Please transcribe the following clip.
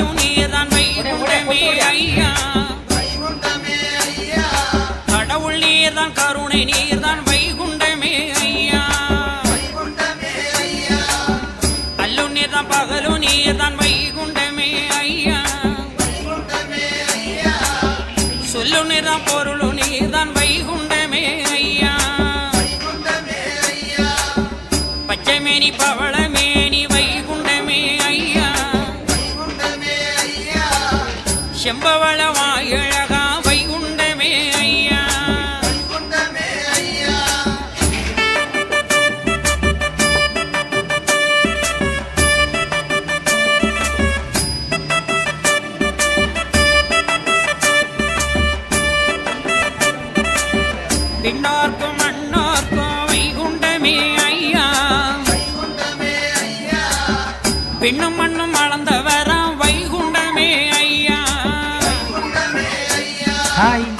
வையும் நீதான் வைகுண்டமே ஐயா கடவுள் நீர்தான் கருணை நீர்தான் வைகுண்டமே ஐயா அல்லு நீர்தான் பகலு நீர்தான் வைகுண்டமே ஐயா சொல்லு நீர்தான் பொருளு நீர்தான் வைகுண்டமே ஐயா பச்சைமேனி பவள அழகா வைகுண்டமே ஐயா. விண்ணோர்க்கும் மண்ணோர்க்கும் வைகுண்டமே ஐயா. விண்ணும் மண்ணும் அளந்தவரா Hi.